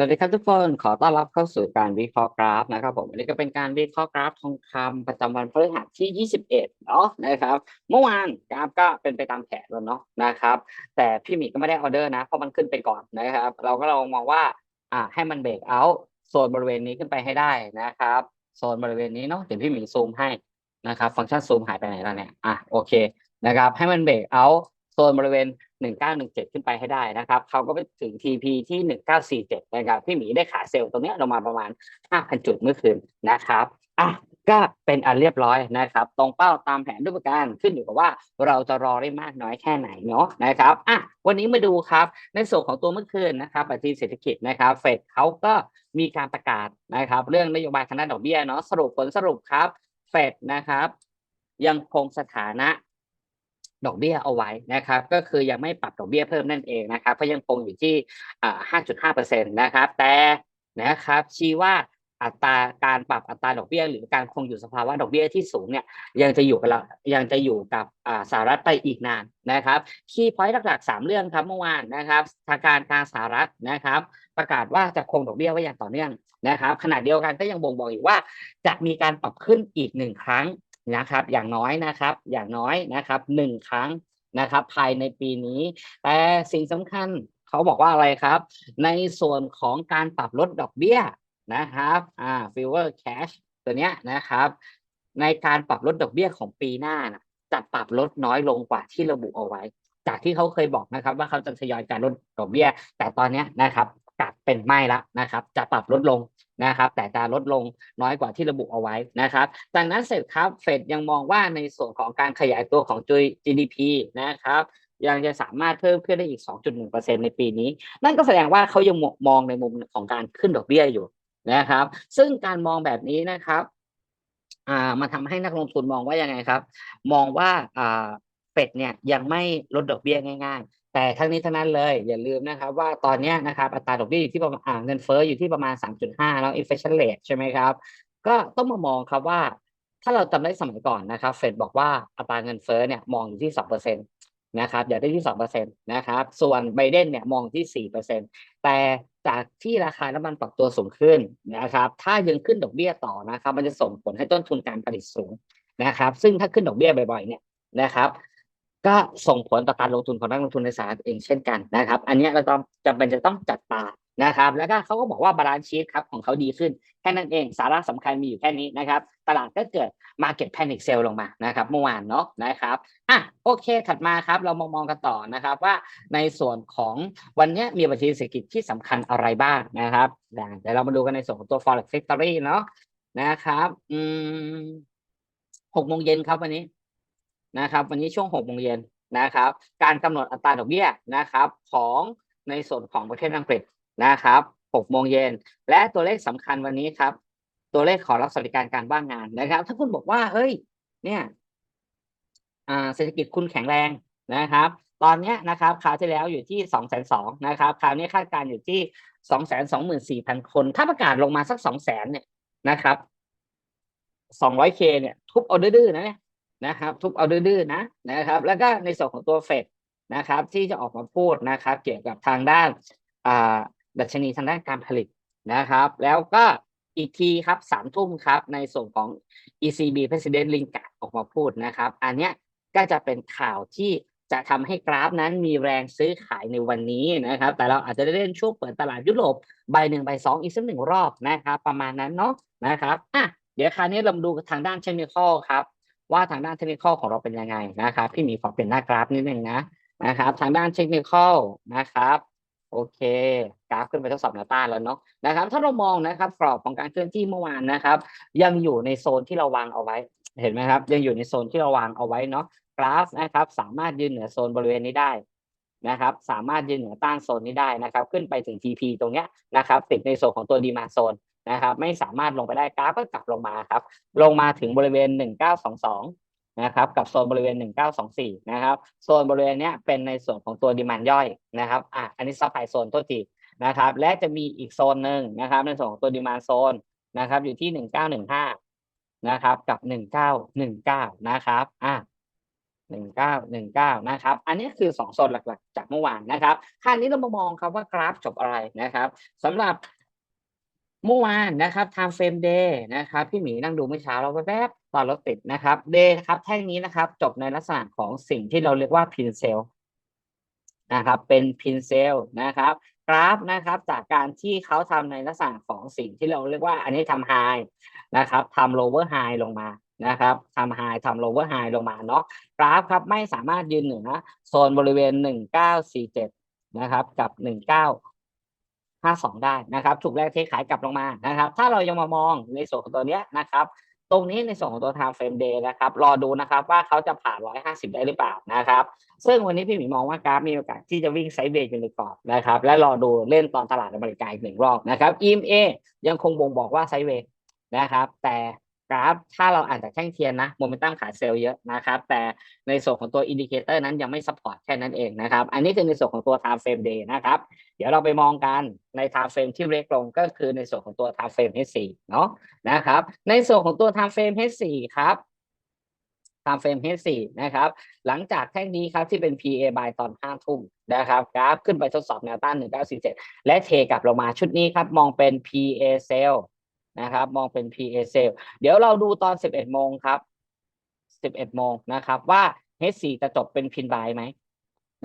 สวัสดีครับทุกคน ขอต้อนรับเข้าสู่การวิเคราะห์กราฟนะครับผมอันนี้ก็เป็นการวิเคราะห์กราฟทองคำประจำวันพฤหัสที่ 21เนาะนะครับ เมื่อวานกราฟก็เป็นไปตามแผนแล้วเนาะนะครับ แต่พี่หมีก็ไม่ได้ออเดอร์นะเพราะมันขึ้นไปก่อนนะครับ เราก็ลองมองว่าอ่าให้มันเบรกเอาท์โซนบริเวณนี้ขึ้นไปให้ได้นะครับโซนบริเวณนี้เนาะเดี๋ยวพี่หมีซูมให้นะครับ ฟังก์ชันซูมหายไปไหนแล้วเนี่ยอะโอเคนะครับ ให้มันเบรกเอา ซนบริเวณ 1917 ขึ้นไปให้ได้นะครับเขาก็ไปถึง TP ที่ 1947 นะครับพี่หมีได้ขาเซลล์ตรงนี้ลงมาประมาณ 5,000 จุดเมื่อคืนนะครับอะก็เป็นอันเรียบร้อยนะครับ ตรงเป้าตามแผนรูปการขึ้นอยู่กับว่าเราจะรอได้มากน้อยแค่ไหนเนาะนะครับอะวันนี้มาดูครับในส่วนของตัวเมื่อคืนนะครับปัจจัยเศรษฐกิจนะครับเฟดเขาก็มีการประกาศนะครับ เรื่องนโยบายทางด้านดอกเบี้ยเนาะสรุปผลสรุปครับเฟดนะครับ ยังคงสถานะ ดอกเบี้ยเอาไว้นะครับ ก็คือยังไม่ปรับดอกเบี้ยเพิ่มนั่นเองนะครับก็ยังคงอยู่ที่อ่า5.5%นะครับ แต่นะครับชี้ว่าอัตราการปรับอัตราดอกเบี้ย หรือการคงอยู่สภาวะดอกเบี้ยที่สูงเนี่ยยังจะอยู่กับเรายังจะอยู่กับสหรัฐไปอีกนานนะครับคีย์พอยต์หลักๆสามเรื่องครับเมื่อวานนะครับทางการกลางสหรัฐนะครับ ประกาศว่าจะคงดอกเบี้ยไว้อย่างต่อเนื่องนะครับขณะเดียวกันก็ยังบ่งบอกอีกว่าจะมีการปรับขึ้นอีกหนึ่งครั้ง นะครับ อย่างน้อยนะครับ อย่างน้อยนะครับหนึ่งครั้งนะครับ ภายในปีนี้ แต่สิ่งสำคัญเขาบอกว่าอะไรครับ ในส่วนของการปรับลดดอกเบี้ยนะครับอ่าฟิวเวอร์แคชตัวเนี้ยนะครับ ในการปรับลดดอกเบี้ยของปีหน้านะจะปรับลดน้อยลงกว่าที่ระบุเอาไว้ จากที่เขาเคยบอกนะครับ ว่าเขาจะทยอยการลดดอกเบี้ย แต่ตอนเนี้ยนะครับกลับเป็นไม่ละนะครับ จะปรับลดลง นะครับ แต่จะลดลงน้อยกว่าที่ระบุเอาไว้นะครับจากนั้นเสร็จครับเฟดยังมองว่าในส่วนของการขยายตัวของ GDP นะครับยังจะสามารถเพิ่มขึ้นได้อีก 2.1%ในปีนี้ นั่นก็แสดงว่าเขายังมองในมุมของการขึ้นดอกเบี้ยอยู่นะครับ ซึ่งการมองแบบนี้นะครับอ่ามาทำให้นักลงทุนมองว่ายังไงครับ มองว่าอ่าเฟดเนี่ยยังไม่ลดดอกเบี้ยง่ายๆ แต่ทั้งนี้ทั้งนั้นเลยอย่าลืมนะครับ ว่าตอนนี้นะครับอัตราดอกเบี้ยอยู่ที่ประมาณเงินเฟ้ออยู่ที่ประมาณ 3.5 แล้ว inflation rate ใช่ไหมครับ ก็ต้องมามองครับว่า ถ้าเราจำได้สมัยก่อนนะครับเฟดบอกว่าอัตราเงินเฟ้อเนี่ยมองอยู่ที่ 2%นะครับอย่าได้ที่ 2%นะครับ ส่วนไบเดนเนี่ยมองที่ 4%แต่จากที่ราคาน้ำมันปรับตัวสูงขึ้นนะครับ ถ้ายังขึ้นดอกเบี้ยต่อนะครับ มันจะส่งผลให้ต้นทุนการผลิตสูงนะครับ ซึ่งถ้าขึ้นดอกเบี้ยบ่อยๆเนี่ยนะครับ ก็ส่งผลต่อการลงทุนของนักลงทุนในสหรัฐเองเช่นกันนะครับ อันนี้เราต้องจำเป็นจะต้องจัดตานะครับ แล้วก็เขาก็บอกว่าบาลานซ์ชีตครับของเขาดีขึ้นแค่นั้นเองสาระสำคัญมีอยู่แค่นี้นะครับ ตลาดก็เกิด Market Panic Sell ลงมานะครับ เมื่อวานเนาะนะครับอะโอเคถัดมาครับเรามามองกันต่อนะครับว่าในส่วนของวันนี้มีบัญชีเศรษฐกิจที่สำคัญอะไรบ้างนะครับเดี๋ยวเรามาดูกันในส่วนของตัว Forex Factory เนาะนะครับ อืมหกโมงเย็นครับวันนี้ นะครับ วันนี้ช่วงหกโมงเย็นนะครับ การกำหนดอัตราดอกเบี้ยนะครับ ของในส่วนของประเทศอังกฤษนะครับหกโมงเย็นและตัวเลขสำคัญวันนี้ครับ ตัวเลขขอรับสวัสดิการการว่างงานนะครับ ถ้าคุณบอกว่าเฮ้ย เนี่ยอ่าเศรษฐกิจคุณแข็งแรงนะครับ ตอนนี้นะครับคราวที่แล้วอยู่ที่สองแสนสองนะครับคราวนี้คาดการณ์อยู่ที่สองแสนสองหมื่นสี่พันคน ถ้าประกาศลงมาสักสองแสนเนี่ยนะครับสองร้อยเคเนี่ย ทุบเอาดื้อๆนะเนี่ย นะครับ ทุบเอาดื้อๆนะนะครับ แล้วก็ในส่วนของตัวเฟดนะครับ ที่จะออกมาพูดนะครับ เกี่ยวกับทางด้านอ่าดัชนีทางด้านการผลิตนะครับ แล้วก็อีกทีครับสามทุ่มครับ ในส่วนของ ECB President Lagarde ออกมาพูดนะครับ อันเนี้ยก็จะเป็นข่าวที่จะทำให้กราฟนั้นมีแรงซื้อขายในวันนี้นะครับ แต่เราอาจจะได้เล่นช่วงเปิดตลาดยุโรปใบหนึ่งใบสองอีกสักหนึ่งรอบนะครับ ประมาณนั้นเนาะนะครับอะเดี๋ยวคราวนี้เราดูทางด้านเทคนิคครับ ว่าทางด้านเทคนิคของเราเป็นยังไงนะครับพี่มีขอเป็นหน้ากราฟนิดนึงนะนะครับ ทางด้านเทคนิคนะครับ โอเค กราฟขึ้นไปทดสอบแนวต้านแล้วเนาะนะครับ ถ้าเรามองนะครับกรอบของการเคลื่อนที่เมื่อวานนะครับ ยังอยู่ในโซนที่เราวางเอาไว้เห็นไหมครับ ยังอยู่ในโซนที่เราวางเอาไว้เนาะกราฟนะครับ สามารถยืนเหนือโซนบริเวณนี้ได้นะครับ สามารถยืนเหนือต้านโซนนี้ได้นะครับ ขึ้นไปถึง TP ตรงเนี้ยนะครับ ติดในโซนของตัวดีมาโซน นะครับ ไม่สามารถลงไปได้กราฟก็กลับลงมาครับ ลงมาถึงบริเวณ 1922 นะครับ กับโซนบริเวณ 1924 นะครับ โซนบริเวณนี้เป็นในส่วนของตัวดีมานย่อยนะครับอะอันนี้ซัพพลายโซนตัวทีนะครับ และจะมีอีกโซนหนึ่งนะครับ ในส่วนของตัวดีมานโซนนะครับ อยู่ที่ 1915 นะครับ กับ 1919 นะครับอะหนึ่งเก้าหนึ่งเก้านะครับ อันนี้คือสองโซนหลักๆ จากเมื่อวานนะครับคราวนี้เรามามองครับว่ากราฟจบอะไรนะครับสำหรับ เมื่อวานนะครับ time frame day นะครับ พี่หมีนั่งดูเมื่อเช้าเราแวบๆตอนรถติดนะครับ day ครับแท่งนี้นะครับ จบในลักษณะของสิ่งที่เราเรียกว่า pin sell นะครับ เป็น pin sell นะครับ กราฟนะครับ จากการที่เขาทำในลักษณะของสิ่งที่เราเรียกว่า อันนี้ทำ high นะครับทำ lower high ลงมานะครับทำ high ทำ lower high ลงมาเนาะกราฟครับไม่สามารถยืนเหนือโซนบริเวณ 1947 นะครับ กับ 1952ได้นะครับถูกแรกเทขายกลับลงมานะครับ ถ้าเรายังมามองในส่วนของตัวเนี้ยนะครับ ตรงนี้ในส่วนของตัว time frame day นะครับ รอดูนะครับว่าเขาจะผ่าน150ได้หรือเปล่านะครับ ซึ่งวันนี้พี่หมีมองว่ากราฟมีโอกาสที่จะวิ่งไซด์เวย์อยู่ในกรอบนะครับ และรอดูเล่นตอนตลาดอเมริกาอีกหนึ่งรอบนะครับ EMA ยังคงบ่งบอกว่าไซด์เวย์นะครับ แต่ กราฟ ถ้าเราอ่านจากแท่งเทียนนะโมเมนตัมขาเซลล์เยอะนะครับ แต่ในส่วนของตัวอินดิเคเตอร์นั้นยังไม่ซัพพอร์ตแค่นั้นเองนะครับ อันนี้คือในส่วนของตัว time frame day นะครับ เดี๋ยวเราไปมองกันใน time frame ที่เล็กลงก็คือในส่วนของตัว time frame H4 เนาะนะครับ ในส่วนของตัว time frame H4 ครับ time frame H4 นะครับ หลังจากแท่งนี้ครับที่เป็น PA by ตอน5ทุ่มนะครับกราฟขึ้นไปทดสอบแนวต้าน 1947 และเทกลับลงมาชุดนี้ครับมองเป็น PA sell นะครับ มองเป็น PA sell เดี๋ยวเราดูตอน 11 โมงครับ 11 โมงนะครับว่า H4 จะจบเป็นพินบายไหม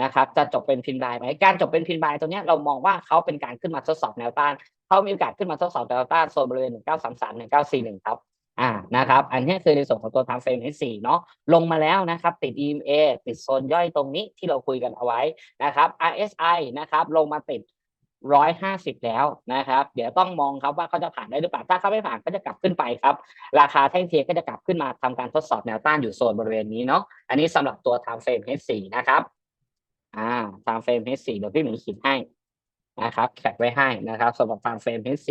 นะครับ จะจบเป็นพินบายไหมการจบเป็นพินบายตัวนี้เรามองว่าเขาเป็นการขึ้นมาทดสอบแนวต้านเขามีโอกาสขึ้นมาทดสอบแนวต้านโซนบริเวณ 1933 1941 ครับอ่านะครับ อันนี้คือในส่วนของตัว time frame H4 เนาะลงมาแล้วนะครับ ติด EMA ติดโซนย่อยตรงนี้ที่เราคุยกันเอาไว้นะครับ RSI นะครับ ลงมาติด 150แล้วนะครับ เดี๋ยวต้องมองครับว่าเขาจะผ่านได้หรือเปล่าถ้าเขาไม่ผ่านก็จะกลับขึ้นไปครับ ราคาแท่งเทียนก็จะกลับขึ้นมาทำการทดสอบแนวต้านอยู่โซนบริเวณนี้เนาะอันนี้สำหรับตัว time frame H4 นะครับอ่า time frame H4 เดี๋ยวพี่หมีขีดให้นะครับแคปไว้ให้นะครับสำหรับ time frame H4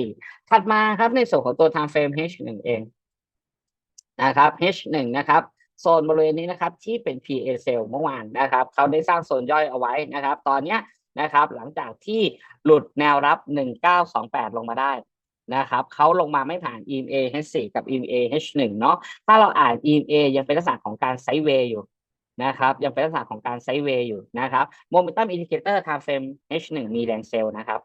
ถัดมาครับในส่วนของตัว time frame H1 เองนะครับ H1 นะครับโซนบริเวณนี้นะครับที่เป็น PA cell เมื่อวานนะครับเขาได้สร้างโซนย่อยเอาไว้นะครับ ตอนเนี้ย นะครับ หลังจากที่หลุดแนวรับ 1928 ลงมาได้นะครับเขาลงมาไม่ผ่าน EMA H4 กับ EMA H1 เนาะถ้าเราอ่าน EMA ยังเป็นลักษณะของการไซด์เวย์อยู่นะครับยังเป็นลักษณะของการไซด์เวย์อยู่นะครับ Momentum Indicator Time Frame H1 มีแรงเซลล์นะครับ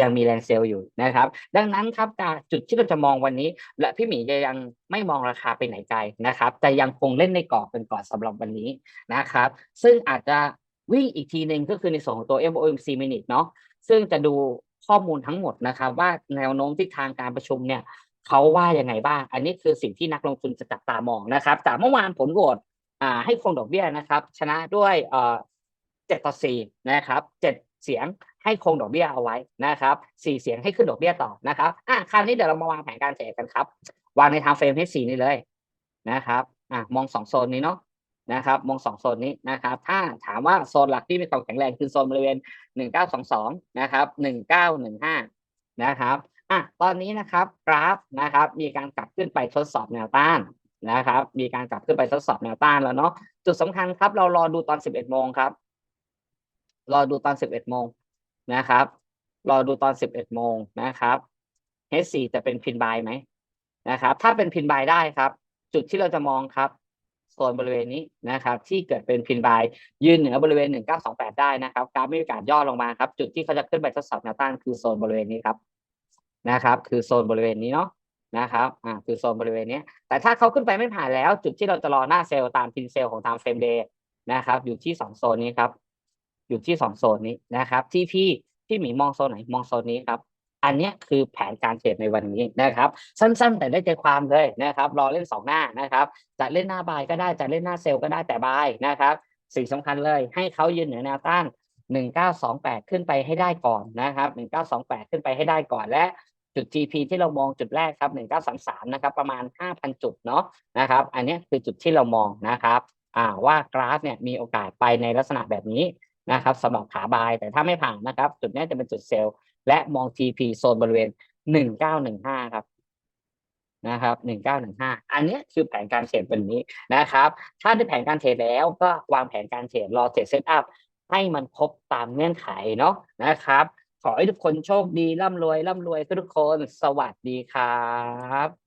ยังมีแรงเซลล์อยู่นะครับ ดังนั้นครับจุดที่เราจะมองวันนี้ และพี่หมีจะยังไม่มองราคาไปไหนไกลนะครับ แต่ยังคงเล่นในกรอบเป็นก่อนสำหรับวันนี้นะครับ ซึ่งอาจจะ วิ่งอีกทีหนึ่งก็คือในส่วนของตัว FOMC minute เนาะซึ่งจะดูข้อมูลทั้งหมดนะครับ ว่าแนวโน้มทิศทางการประชุมเนี่ยเขาว่ายังไงบ้าง อันนี้คือสิ่งที่นักลงทุนจะจับตามองนะครับ จากเมื่อวานผลโหวตให้คงดอกเบี้ยนะครับ ชนะด้วยเจ็ดต่อสี่นะครับเจ็ดเสียงให้คงดอกเบี้ยเอาไว้นะครับสี่เสียงให้ขึ้นดอกเบี้ยต่อนะครับอะคราวนี้เดี๋ยวเรามาวางแผนการเทรดกันครับ วางในทางเฟรมให้สี่นี่เลยนะครับอะมองสองโซนนี้เนาะ นะครับมองสองโซนนี้นะครับ ถ้าถามว่าโซนหลักที่มีความแข็งแรงคือโซนบริเวณหนึ่งเก้าสองสองนะครับหนึ่งเก้าหนึ่งห้านะครับอะตอนนี้นะครับกราฟนะครับ มีการกลับขึ้นไปทดสอบแนวต้านนะครับ มีการกลับขึ้นไปทดสอบแนวต้านแล้วเนาะจุดสำคัญครับ เรารอดูตอนสิบเอ็ดโมงครับ รอดูตอนสิบเอ็ดโมงนะครับ รอดูตอนสิบเอ็ดโมงนะครับ H4 จะเป็นพินบายไหมนะครับ ถ้าเป็นพินบายได้ครับ จุดที่เราจะมองครับ โซนบริเวณนี้นะครับที่เกิดเป็นพินบายยืนเหนือบริเวณ 1928 ได้นะครับกราฟไม่มีโอกาสย่อลงมาครับจุดที่เขาจะขึ้นไปทดสอบแนวต้านคือโซนบริเวณนี้ครับนะครับคือโซนบริเวณนี้เนาะนะครับอ่าคือโซนบริเวณนี้ แต่ถ้าเขาขึ้นไปไม่ผ่านแล้ว จุดที่เราจะรอหน้าเซลล์ตามพินเซลล์ของทางเฟรมเดย์นะครับอยู่ที่สองโซนนี้ครับอยู่ที่สองโซนนี้นะครับที่พี่พี่หมีมองโซนไหนมองโซนนี้ครับ อันนี้คือแผนการเทรดในวันนี้นะครับ สั้นๆ แต่ได้ใจความเลยนะครับรอเล่นสองหน้านะครับจะเล่นหน้าบายก็ได้จะเล่นหน้าเซลล์ก็ได้แต่บายนะครับสิ่งสำคัญเลยให้เขายืนเหนือแนวต้าน1928 ขึ้นไปให้ได้ก่อนนะครับ1928 ขึ้นไปให้ได้ก่อนและจุด GP ที่เรามองจุดแรกครับ 1933 นะครับ ประมาณ 5,000 จุดเนาะนะครับ อันนี้คือจุดที่เรามองนะครับอ่าว่ากราฟเนี่ยมีโอกาสไปในลักษณะแบบนี้นะครับสำหรับขาบายแต่ถ้าไม่ผ่านนะครับ จุดนี้จะเป็นจุดเซลล์ และมอง TP โซนบริเวณ 1915 ครับนะครับ1915 อันนี้คือแผนการเทรดวันนี้นะครับ ถ้าได้แผนการเทรดแล้วก็วางแผนการเทรดรอเทรดเซตอัพให้มันครบตามเงื่อนไขเนาะนะครับ ขอให้ทุกคนโชคดีร่ำรวยร่ำรวยทุกคนสวัสดีครับ